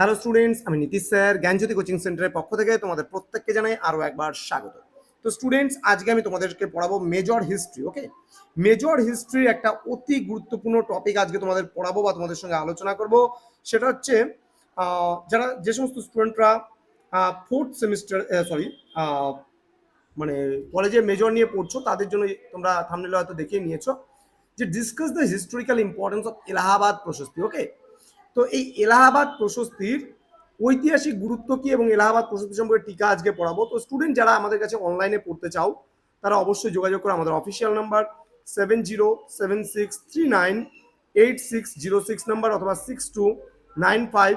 Hello students আমি Nitish sir, জ্ঞানজ্যোতি coaching সেন্টারের পক্ষ থেকে তোমাদের প্রত্যেককে জানাই আরও একবার স্বাগত। তো স্টুডেন্টস আজকে আমি তোমাদেরকে পড়াবো মেজর হিস্ট্রি ওকে মেজর হিস্ট্রির একটা অতি গুরুত্বপূর্ণ টপিক আজকে তোমাদের পড়াবো বা তোমাদের সঙ্গে আলোচনা করব। সেটা হচ্ছে যারা যে সমস্ত স্টুডেন্টরা ফোর্থ সেমিস্টার সরি মানে কলেজে মেজর নিয়ে পড়ছো, তাদের জন্য তোমরা থামনেলে হয়তো দেখে নিয়েছো যে discuss the historical importance of Allahabad Prashasti okay তো এই এলাহাবাদ প্রশস্তির ঐতিহাসিক গুরুত্ব কি এবং এলাহাবাদ প্রশস্তি সম্পর্কে টিকা আজকে পড়াবো? তো স্টুডেন্ট যারা আমাদের কাছে অনলাইনে পড়তে চাও, তারা অবশ্যই যোগাযোগ করো। আমাদের official number seven zero seven six three nine eight six zero six number অথবা six two nine five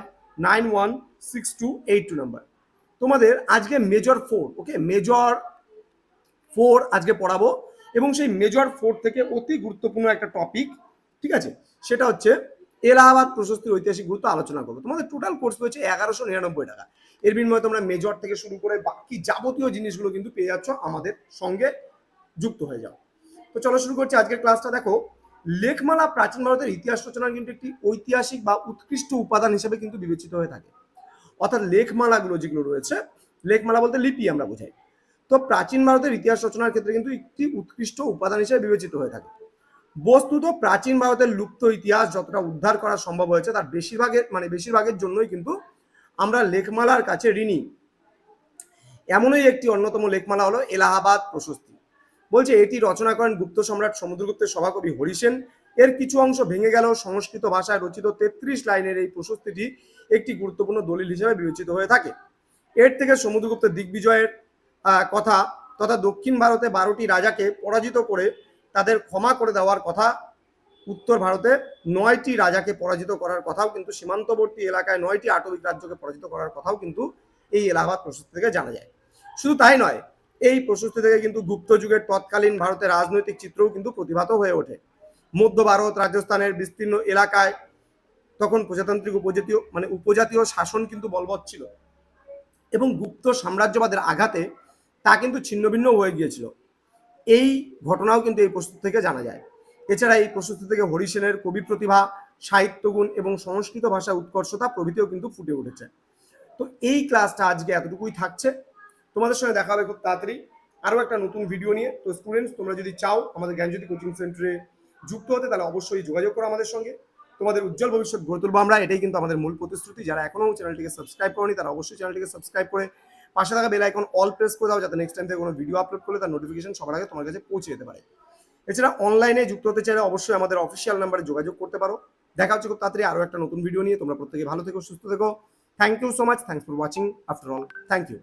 nine one six two eight two number তোমাদের আজকে major four okay major four আজকে পড়াবো এবং সেই মেজর ফোর থেকে অতি গুরুত্বপূর্ণ একটা টপিক ঠিক আছে? সেটা হচ্ছে এলাহাবাদ প্রশস্তির ঐতিহাসিক গুরুত্ব আলোচনা করব। তোমাদের টোটাল কোর্স হচ্ছে এগারোশো নিরানব্বই টাকা। এর বিনিময়ে তোমরা মেজর থেকে শুরু করে বাকি যাবতীয় জিনিসগুলো কিন্তু পেয়ে যাচ্ছ আমাদের সঙ্গে যুক্ত হয়ে যাও। তো চলো শুরু করছি আজকের ক্লাসটা দেখো, লেখমালা প্রাচীন ভারতের ইতিহাস রচনার কিন্তু একটি ঐতিহাসিক বা উৎকৃষ্ট উপাদান হিসেবে কিন্তু বিবেচিত হয়ে থাকে। অর্থাৎ লেখমালাগুলো যেগুলো রয়েছে, লেখমালা বলতে লিপি আমরা বোঝাই। তো প্রাচীন ভারতের ইতিহাস রচনার ক্ষেত্রে কিন্তু একটি উৎকৃষ্ট উপাদান হিসেবে বিবেচিত হয়ে থাকে। বস্তুত প্রাচীন ভারতের লুপ্ত ইতিহাস যতটা উদ্ধার করা সম্ভব হয়েছে, তার বেশিরভাগের মানে বেশিরভাগের জন্যই কিন্তু আমরা লেখমালার কাছে ঋণী। এমনই একটি অন্যতম লেখমালা হলো এলাহাবাদ প্রশস্তি। বলছে, এটি রচনা করেন গুপ্ত সম্রাট সমুদ্রগুপ্তের সভাকবি হরিসেন এর কিছু অংশ ভেঙে গেল, সংস্কৃত ভাষায় রচিত তেত্রিশ লাইনের এই প্রশস্তিটি একটি গুরুত্বপূর্ণ দলিল হিসেবে বিবেচিত হয়ে থাকে। এর থেকে সমুদ্রগুপ্তের দিগ্বিজয়ের কথা তথা দক্ষিণ ভারতে বারোটি রাজাকে পরাজিত করে তাদের ক্ষমা করে দেওয়ার কথা। উত্তর ভারতে নয়টি রাজাকে পরাজিত করার কথাও কিন্তু, সীমান্তবর্তী এলাকায় নয়টি আটবিক রাজ্যকে পরাজিত করার কথাও কিন্তু এই এলাহাবাদ প্রশস্তি থেকে জানা যায়। শুধু তাই নয়, এই প্রশস্তি থেকে কিন্তু গুপ্ত যুগের তৎকালীন ভারতের রাজনৈতিক চিত্রও কিন্তু প্রতিভাত হয়ে ওঠে। মধ্য ভারত রাজস্থানের বিস্তীর্ণ এলাকায় তখন প্রজাতান্ত্রিক উপজাতীয় মানে উপজাতীয় শাসন কিন্তু বলবৎ ছিল এবং গুপ্ত সাম্রাজ্যবাদের আঘাতে তা কিন্তু ছিন্নভিন্ন হয়ে গিয়েছিল। এই ঘটনাও কিন্তু এই প্রস্তুত থেকে জানা যায়। এছাড়া এই প্রস্তুতি থেকে হরিসেনের কবি প্রতিভা সাহিত্যগুণ এবং সংস্কৃত ভাষা উৎকর্ষতা প্রভৃতিও কিন্তু ফুটে উঠেছে। তো এই ক্লাসটা আজকে এতটুকুই থাকছে। তোমাদের সঙ্গে দেখা হবে খুব তাড়াতাড়ি। আরও একটা নতুন ভিডিও নিয়ে। তো স্টুডেন্টস তোমরা যদি চাও আমাদের জ্ঞানজ্যোতি কোচিং সেন্টারে যুক্ত হতে, তাহলে অবশ্যই যোগাযোগ করো আমাদের সঙ্গে। তোমাদের উজ্জ্বল ভবিষ্যৎ গড়ে তুলবো আমরা। এটাই কিন্তু আমাদের মূল প্রতিশ্রুতি। যারা এখনও চ্যানেলটিকে সাবস্ক্রাইব করনি, তারা অবশ্যই চ্যানেলটিকে সাবস্ক্রাইব করে পাশে থাকা বেল আইকন অল প্রেস করে দাও যাতে নেক্সট টাইম থেকে কোনো ভিডিও আপলোড করলে তার নোটিফিকেশন সবার আগে তোমার কাছে পৌঁছে যেতে পারে। এছাড়া অনলাইনে যুক্ত হতে চাইলে অবশ্যই আমাদের অফিসিয়াল নাম্বারে যোগাযোগ করতে পারো। দেখা হচ্ছে খুব তাড়াতাড়ি আরও একটা নতুন ভিডিও নিয়ে। তোমরা প্রত্যেকে ভালো থেকো, সুস্থ থেকো। Thank you so much thanks for watching after all thank you